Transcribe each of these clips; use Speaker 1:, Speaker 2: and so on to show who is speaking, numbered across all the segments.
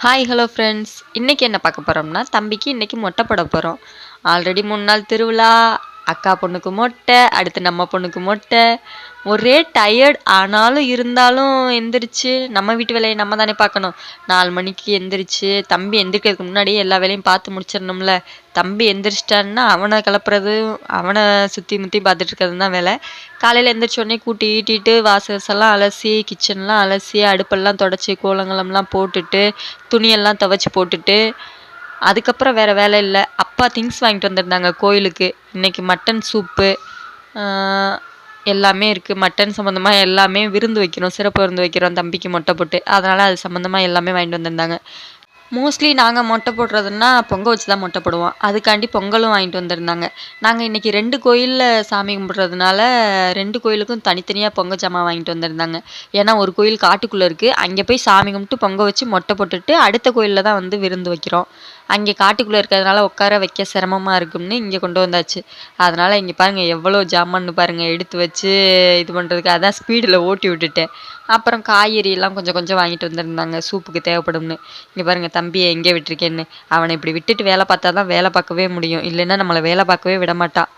Speaker 1: Hi hello friends இன்றைக்கி என்ன பார்க்க போகிறோம்னா தம்பிக்கு இன்றைக்கி மொட்டை போட போகிறோம் ஆல்ரெடி மூணு நாள் திருவிழா. அக்கா பொண்ணுக்கு மொட்டை அடுத்து நம்ம பொண்ணுக்கு மொட்டை. ஒரே டயர்ட் ஆனாலும் இருந்தாலும் எந்திரிச்சு நம்ம வீட்டு வேலையை நம்ம தானே பார்க்கணும். நாலு மணிக்கு எந்திரிச்சு தம்பி எந்திரிக்கிறதுக்கு முன்னாடியே எல்லா வேலையும் பார்த்து முடிச்சிடணும்ல. தம்பி எந்திரிச்சிட்டான்னா அவனை கிளப்புறதும் அவனை சுற்றி முற்றி பார்த்துட்டு இருக்கிறது தான் வேலை. காலையில் எந்திரிச்சோடனே கூட்டி ஈட்டிட்டு வாசல்லாம் அலசி கிச்சன்லாம் அலசி அடுப்பெல்லாம் தொடச்சி கோலங்கலம்லாம் போட்டுட்டு துணியெல்லாம் துவச்சி போட்டுட்டு அதுக்கப்புறம் வேறு வேலை இல்லை. அப்பா திங்ஸ் வாங்கிட்டு வந்திருந்தாங்க கோயிலுக்கு. இன்றைக்கி மட்டன் சூப்பு எல்லாமே இருக்குது மட்டன் சம்மந்தமாக எல்லாமே விருந்து வைக்கிறோம் சிறப்பு விருந்து வைக்கிறோம். தம்பிக்கு மொட்டை போட்டு. அதனால் அது சம்மந்தமாக எல்லாமே வாங்கிட்டு வந்திருந்தாங்க. மோஸ்ட்லி நாங்கள் மொட்டை போடுறதுன்னா பொங்கல் வச்சு தான் மொட்டை போடுவோம். அதுக்காண்டி பொங்கலும் வாங்கிட்டு வந்திருந்தாங்க. நாங்கள் இன்றைக்கி ரெண்டு கோயிலில் சாமி கும்பிட்றதுனால ரெண்டு கோயிலுக்கும் தனித்தனியாக பொங்கல் ஜாமான் வாங்கிட்டு வந்திருந்தாங்க. ஏன்னா ஒரு கோயில் காட்டுக்குள்ளே இருக்குது அங்கே போய் சாமி கும்பிட்டு பொங்கல் வச்சு மொட்டை போட்டுட்டு அடுத்த கோயிலில் தான் வந்து விருந்து வைக்கிறோம். அங்கே காட்டுக்குள்ளே இருக்கிறதுனால உட்கார வைக்க சிரமமாக இருக்கும்னு இங்கே கொண்டு வந்தாச்சு. அதனால் இங்கே பாருங்கள் எவ்வளோ ஜாமான்னு பாருங்கள் எடுத்து வச்சு இது பண்ணுறதுக்கு அதான் ஸ்பீடில் ஓட்டி விட்டுட்டேன். அப்புறம் காய்கறி எல்லாம் கொஞ்சம் கொஞ்சம் வாங்கிட்டு வந்திருந்தாங்க சூப்புக்கு தேவைப்படும்னு. இங்கே பாருங்கள் தம்பியை எங்கே விட்டுருக்கேன்னு. அவனை இப்படி விட்டுட்டு வேலை பார்த்தா தான் வேலை பார்க்கவே முடியும். இல்லைன்னா நம்மளை வேலை பார்க்கவே விட மாட்டான்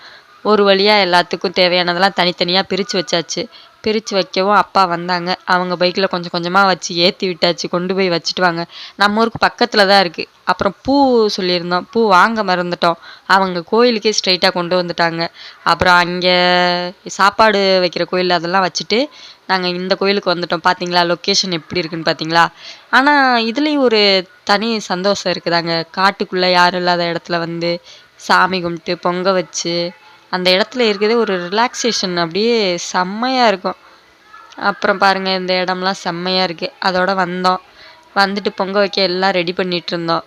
Speaker 1: ஒரு வழியாக எல்லாத்துக்கும் தேவையானதெல்லாம் தனித்தனியாக பிரித்து வச்சாச்சு. பிரித்து வைக்கவும் அப்பா வந்தாங்க. அவங்க பைக்கில் கொஞ்சம் கொஞ்சமாக வச்சு ஏற்றி விட்டாச்சு. கொண்டு போய் வச்சுட்டு வாங்க. நம்ம ஊருக்கு பக்கத்தில் தான் இருக்குது அப்புறம் பூ சொல்லியிருந்தோம். பூ வாங்க மறந்துட்டோம். அவங்க கோயிலுக்கே ஸ்ட்ரைட்டாக கொண்டு வந்துட்டாங்க. அப்புறம் அங்கே சாப்பாடு வைக்கிற கோயில் அதெல்லாம் வச்சுட்டு நாங்கள் இந்த கோயிலுக்கு வந்துட்டோம். பார்த்தீங்களா லொக்கேஷன் எப்படி இருக்குன்னு பார்த்தீங்களா ஆனால் இதுலேயும் ஒரு தனி சந்தோஷம் இருக்குதாங்க. காட்டுக்குள்ளே யாரும் இல்லாத இடத்துல வந்து சாமி கும்பிட்டு பொங்க வச்சு அந்த இடத்துல இருக்கிறதே ஒரு ரிலாக்ஸேஷன் அப்படியே செம்மையாக இருக்கும். அப்புறம் பாருங்கள் இந்த இடம்லாம் செம்மையாக இருக்குது அதோட வந்தோம். வந்துட்டு பொங்க வைக்க எல்லாம் ரெடி பண்ணிகிட்டு இருந்தோம்.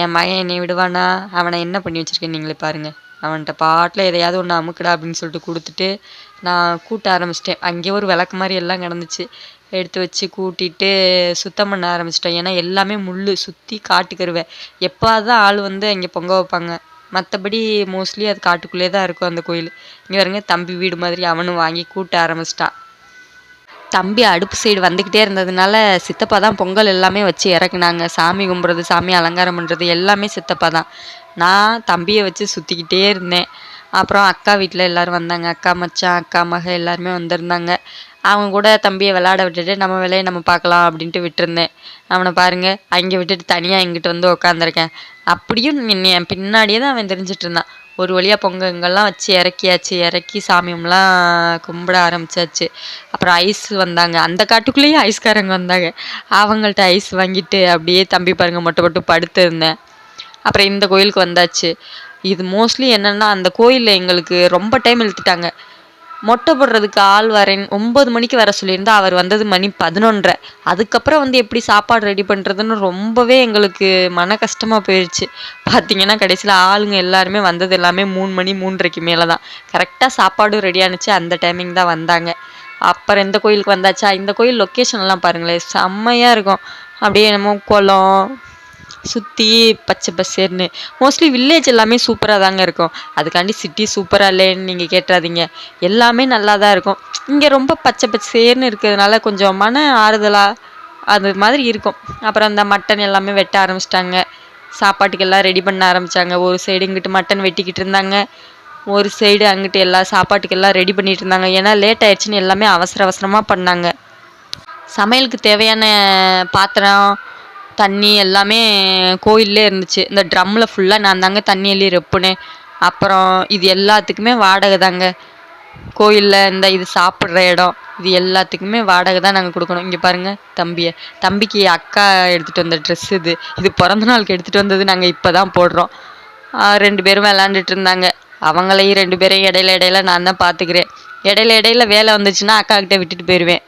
Speaker 1: என் மகன் என்னை விடுவானா? அவனை என்ன பண்ணி வச்சுருக்கேன் நீங்களே பாருங்கள் அவன்கிட்ட பாட்டில் எதையாவது ஒன்று அமுக்குடா அப்படின்னு சொல்லிட்டு கொடுத்துட்டு நான் கூட்ட ஆரம்பிச்சிட்டேன். அங்கேயே ஒரு விளக்கு மாதிரி எல்லாம் கிடந்துச்சு. எடுத்து வச்சு கூட்டிட்டு சுத்தம் பண்ண ஆரம்பிச்சிட்டேன் ஏன்னா எல்லாமே முள் சுற்றி காட்டுக்கருவை. எப்போ தான் ஆள் வந்து அங்கே பொங்க வைப்பாங்க. மற்றபடி மோஸ்ட்லி அது காட்டுக்குள்ளே தான் இருக்கும் அந்த கோயில். இங்கே பாருங்க தம்பி வீடு மாதிரி அவனும் வாங்கி கூட்ட ஆரம்பிச்சிட்டான் தம்பி அடுப்பு சைடு வந்துக்கிட்டே இருந்ததுனால சித்தப்பா தான் பொங்கல் எல்லாமே வச்சு இறக்குனாங்க. சாமி கும்பிட்றது சாமி அலங்காரம் பண்ணுறது எல்லாமே சித்தப்பா தான். நான் தம்பியை வச்சு சுற்றிக்கிட்டே இருந்தேன். அப்புறம் அக்கா வீட்டில் எல்லோரும் வந்தாங்க. அக்கா மச்சான் அக்கா மக எல்லாருமே வந்திருந்தாங்க. அவங்க கூட தம்பியை விளாட விட்டுட்டு நம்ம வேலையை நம்ம பார்க்கலாம் அப்படின்ட்டு விட்டுருந்தேன். அவனை பாருங்கள் அங்கே விட்டுட்டு தனியாக எங்கிட்ட வந்து உக்காந்துருக்கேன். அப்படியும் என் பின்னாடியே தான் அவன் தெரிஞ்சிட்டு இருந்தான். ஒரு வழியாக பொங்கங்கள்லாம் வச்சு இறக்கியாச்சு. இறக்கி சாமியம்லாம் கும்பிட ஆரம்பிச்சாச்சு. அப்புறம் ஐஸ் வந்தாங்க. அந்த காட்டுக்குள்ளேயே ஐஸ்காரங்க வந்தாங்க. அவங்கள்ட்ட ஐஸ் வாங்கிட்டு அப்படியே தம்பி பாருங்க மொட்டை மட்டும் படுத்திருந்தேன். அப்புறம் இந்த கோயிலுக்கு வந்தாச்சு. இது மோஸ்ட்லி என்னென்னா அந்த கோயிலில் எங்களுக்கு ரொம்ப டைம் இழுத்துட்டாங்க. மொட்டை போடுறதுக்கு ஆள் வரேன். ஒம்பது மணிக்கு வர சொல்லியிருந்தா அவர் வந்தது மணி பதினொன்றரை. அதுக்கப்புறம் வந்து எப்படி சாப்பாடு ரெடி பண்ணுறதுன்னு ரொம்பவே எங்களுக்கு மன கஷ்டமாக போயிடுச்சு பார்த்தீங்கன்னா கடைசியில் ஆளுங்க எல்லாருமே வந்தது எல்லாமே மூணு மணி மூன்றரைக்கு மேலே தான் கரெக்டாக சாப்பாடும் ரெடி ஆனிச்சு. அந்த டைமிங் தான் வந்தாங்க. அப்புறம் இந்த கோயிலுக்கு வந்தாச்சா? இந்த கோயில் லொக்கேஷன்லாம் பாருங்களேன். செம்மையாக இருக்கும். அப்படியே என்னமோ குளம் சுற்றி பச்சை பசேர்னு. மோஸ்ட்லி வில்லேஜ் எல்லாமே சூப்பராக தாங்க இருக்கும். அதுக்காண்டி சிட்டி சூப்பராக இல்லைன்னு நீங்கள் கேட்டுறாதீங்க எல்லாமே நல்லா தான் இருக்கும். இங்கே ரொம்ப பச்சை பச்சேர்னு இருக்கிறதுனால கொஞ்சம் மன ஆறுதலாக அது மாதிரி இருக்கும். அப்புறம் அந்த மட்டன் எல்லாமே வெட்ட ஆரம்பிச்சிட்டாங்க. சாப்பாட்டுக்கெல்லாம் ரெடி பண்ண ஆரம்பித்தாங்க ஒரு சைடு இங்கிட்டு மட்டன் வெட்டிக்கிட்டு இருந்தாங்க. ஒரு சைடு அங்கிட்டு எல்லா சாப்பாட்டுக்கெல்லாம் ரெடி பண்ணிட்டு இருந்தாங்க. ஏன்னா லேட் ஆயிடுச்சுன்னு எல்லாமே அவசர அவசரமாக பண்ணாங்க. சமையலுக்கு தேவையான பாத்திரம் தண்ணி எல்லாமே கோயில்லே இருந்துச்சு. இந்த ட்ரம்மில் ஃபுல்லாக நான் தாங்க தண்ணி அள்ளி ரெப்புனேன். அப்புறம் இது எல்லாத்துக்குமே வாடகை தாங்க. கோயிலில் இந்த இது சாப்பிட்ற இடம் இது எல்லாத்துக்குமே வாடகை தான் நாங்கள் கொடுக்கணும். இங்கே பாருங்கள் தம்பியை. தம்பிக்கு அக்கா எடுத்துகிட்டு வந்த ட்ரெஸ் இது. இது பிறந்த நாளுக்கு எடுத்துகிட்டு வந்தது நாங்கள் இப்போ தான் போடுறோம். ரெண்டு பேரும் விளாண்டுட்டு இருந்தாங்க. அவங்களையும் ரெண்டு பேரையும் இடையில இடையில நான் தான் பார்த்துக்கிறேன். இடையில இடையில வேலை வந்துச்சுன்னா அக்கா கிட்டே விட்டுட்டு போயிடுவேன்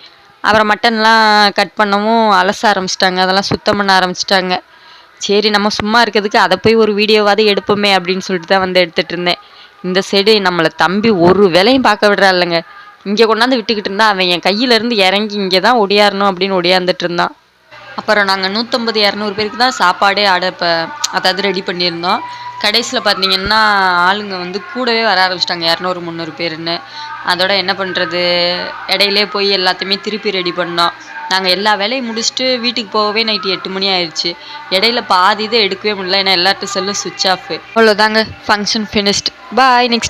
Speaker 1: அப்புறம் மட்டன்லாம் கட் பண்ணவும் அலச ஆரம்பிச்சிட்டாங்க. அதெல்லாம் சுத்தம் பண்ண ஆரம்பிச்சிட்டாங்க. சரி நம்ம சும்மா இருக்கிறதுக்கு அதை போய் ஒரு வீடியோவாவது எடுப்போமே அப்படின்னு சொல்லிட்டு தான் வந்து எடுத்துகிட்டு இருந்தேன். இந்த சைடு நம்மளை தம்பி ஒரு வேலையும் பார்க்க விடுறா இல்லைங்க. இங்கே கொண்டாந்து விட்டுக்கிட்டு இருந்தா அவன் என் கையிலேருந்து இறங்கி இங்கே தான் ஒடியாரணும் அப்படின்னு ஒடியாந்துட்டு இருந்தான். அப்புறம் நாங்கள் நூற்றம்பது இரநூறு பேருக்கு தான் சாப்பாடே ஆர்டர் இப்போ அதாவது ரெடி பண்ணியிருந்தோம். கடைசியில் பார்த்தீங்கன்னா ஆளுங்க வந்து கூடவே வர ஆரம்பிச்சிட்டாங்க இரநூறு முந்நூறு பேருன்னு. அதோட என்ன பண்ணுறது இடையிலே போய் எல்லாத்தையுமே திருப்பி ரெடி பண்ணோம். நாங்கள் எல்லா வேலையும் முடிச்சுட்டு வீட்டுக்கு போகவே நைட்டு எட்டு மணி ஆயிடுச்சு இடையில பாதி இதை எடுக்கவே முடியல ஏன்னா எல்லார்ட்டும் செல்லும் சுவிட்ச் ஆஃப் அவ்வளோதாங்க ஃபங்க்ஷன் ஃபினிஷ்ட் பாய் நெக்ஸ்ட்